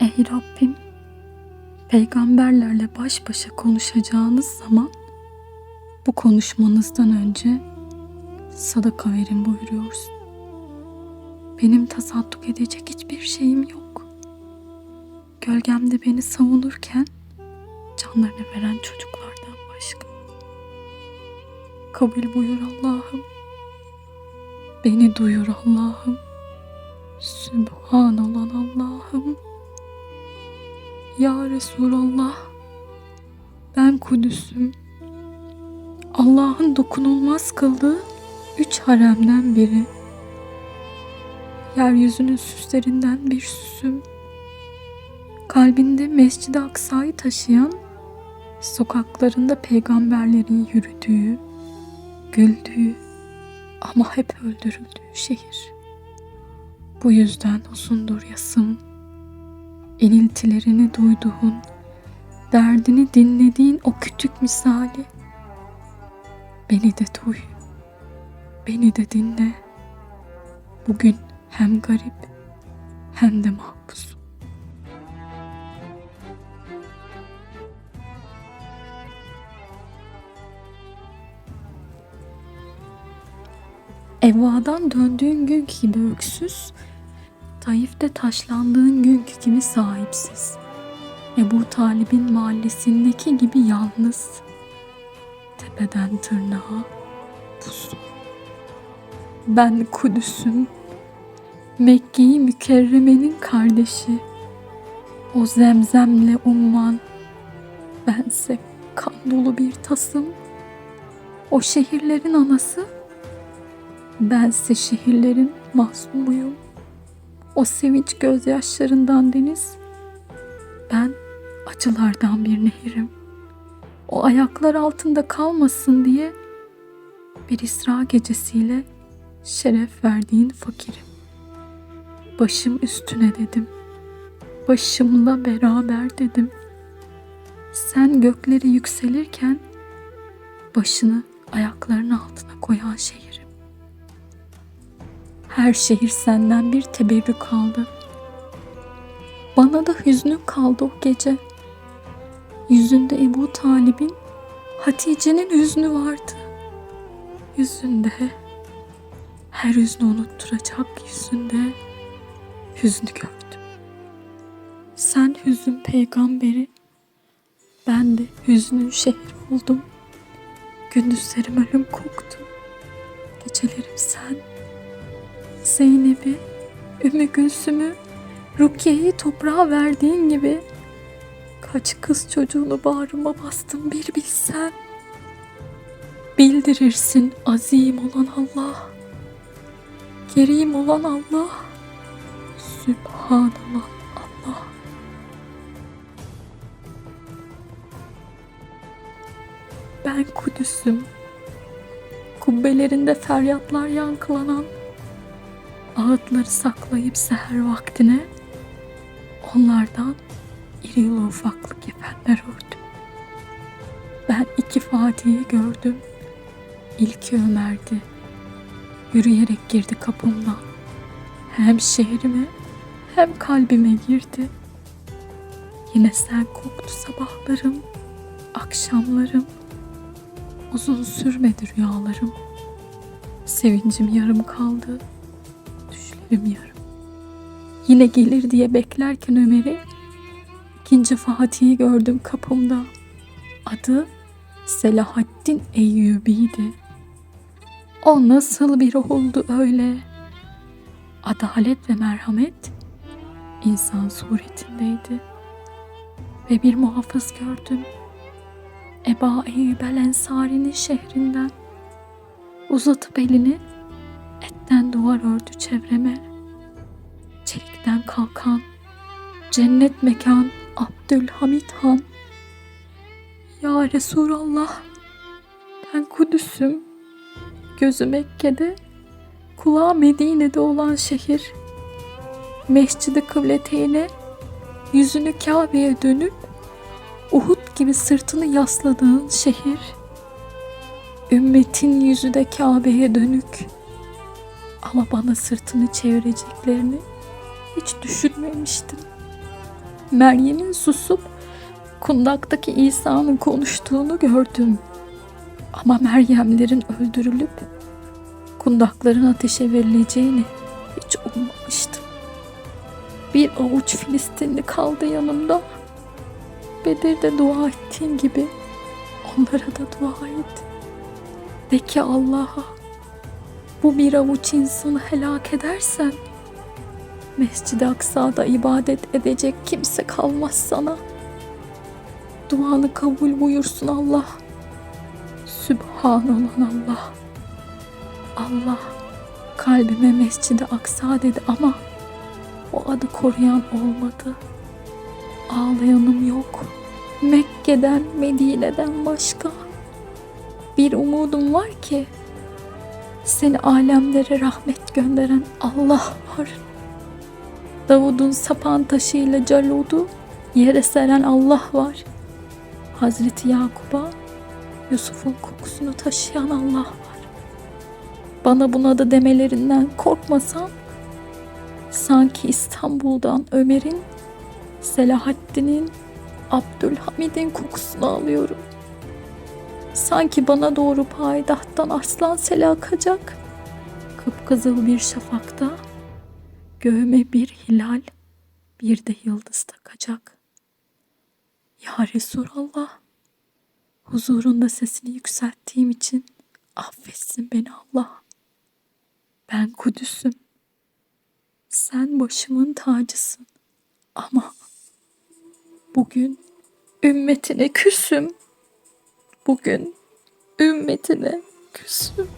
Ey Rabbim, peygamberlerle baş başa konuşacağınız zaman bu konuşmanızdan önce sadaka verin buyuruyorsun. Benim tasadduk edecek hiçbir şeyim yok. Gölgemde beni savunurken canlarını veren çocuklardan başka. Kabul buyur Allah'ım. Beni duyur Allah'ım. Sübhan olan Allah'ım. Ya Resulallah. Ben Kudüs'üm. Allah'ın dokunulmaz kıldığı üç haremden biri. Yeryüzünün süslerinden bir süsüm. Kalbinde Mescid-i Aksa'yı taşıyan, sokaklarında peygamberlerin yürüdüğü, güldüğü ama hep öldürüldüğü şehir. Bu yüzden uzundur yasım. İniltilerini duyduğun, derdini dinlediğin o kütük misali. Beni de duy, beni de dinle. Bugün hem garip hem de mahpus. Evvadan döndüğün günkü gibi öksüz, Taif'te taşlandığın günkü gibi sahipsiz. Ebu Talib'in mahallesindeki gibi yalnız. Tepeden tırnağa puslu. Ben Kudüs'üm. Mekke'yi mükerremenin kardeşi. O zemzemle umman. Bense kan dolu bir tasım. O şehirlerin anası. Bense şehirlerin masumuyum. O sevinç gözyaşlarından deniz. Ben acılardan bir nehirim. O ayaklar altında kalmasın diye bir İsra gecesiyle şeref verdiğin fakirim. Başım üstüne dedim. Başımla beraber dedim. Sen gökleri yükselirken başını ayaklarının altına koyan şehirim. Her şehir senden bir teberrük aldı. Bana da hüznün kaldı o gece. Yüzünde Ebu Talib'in, Hatice'nin hüznü vardı. Yüzünde, her hüznü unutturacak yüzünde hüznü gördüm. Sen hüzün peygamberi, ben de hüznün şehri oldum. Gündüzlerim ölüm koktu, gecelerim sen. Zeynep'i, Ümmü Gülsüm'ü, Rukiye'yi toprağa verdiğin gibi kaç kız çocuğunu bağrıma bastım bir bilsen. Bildirirsin azim olan Allah, kerim olan Allah, sübhan olan Allah. Ben Kudüs'üm. Kubbelerinde feryatlar yankılanan, ağıtları saklayıp seher vaktine onlardan iri yulu ufaklı kefenler ördüm. Ben iki Fatih'i gördüm. İlki Ömer'di. Yürüyerek girdi kapımdan. Hem şehrime hem kalbime girdi. Yine sen koktu sabahlarım, akşamlarım. Uzun sürmedi rüyalarım. Sevincim yarım kaldı düşlerim yarım. Yine gelir diye beklerken Ömer'i ikinci Fatih'i gördüm kapımda. Adı Selahaddin Eyyubi'ydi. O nasıl bir oldu öyle? Adalet ve merhamet insan suretindeydi. Ve bir muhafız gördüm. Eba Eyyub el Ensari'nin şehrinden uzatıp elini duvar ördü çevreme. Çelikten kalkan, cennet mekan Abdülhamit Han. Ya Resulallah, ben Kudüs'üm. Gözü Mekke'de, kulağı Medine'de olan şehir. Mescid-i Kıbleteyne, yüzünü Kabe'ye dönüp, Uhud gibi sırtını yasladığın şehir. Ümmetin yüzü de Kabe'ye dönük. Ama bana sırtını çevireceklerini hiç düşünmemiştim. Meryem'in susup kundaktaki İsa'nın konuştuğunu gördüm. Ama Meryemlerin öldürülüp kundakların ateşe verileceğini hiç ummamıştım. Bir avuç Filistinli kaldı yanımda. Bedir'de dua ettiğin gibi onlara da dua et. De ki Allah'a bu bir avuç insanı helak edersen Mescid-i Aksa'da ibadet edecek kimse kalmaz sana. Duanı kabul buyursun Allah. Sübhan olan Allah. Allah kalbime Mescid-i Aksa dedi ama o adı koruyan olmadı. Ağlayanım yok. Mekke'den, Medine'den başka. Bir umudum var ki seni alemlere rahmet gönderen Allah var. Davud'un sapan taşıyla Calud'u yere seren Allah var. Hazreti Yakub'a Yusuf'un kokusunu taşıyan Allah var. Bana buna da demelerinden korkmasam sanki İstanbul'dan Ömer'in, Selahaddin'in, Abdülhamid'in kokusunu alıyorum. Sanki bana doğru payitahttan arslan sel akacak. Kıpkızıl bir şafakta göğüme bir hilal, bir de yıldız takacak. Ya Resulallah, huzurunda sesini yükselttiğim için affetsin beni Allah. Ben Kudüs'üm. Sen başımın tacısın. Ama bugün ümmetine küsüm. Bugün ümmetine küsüm.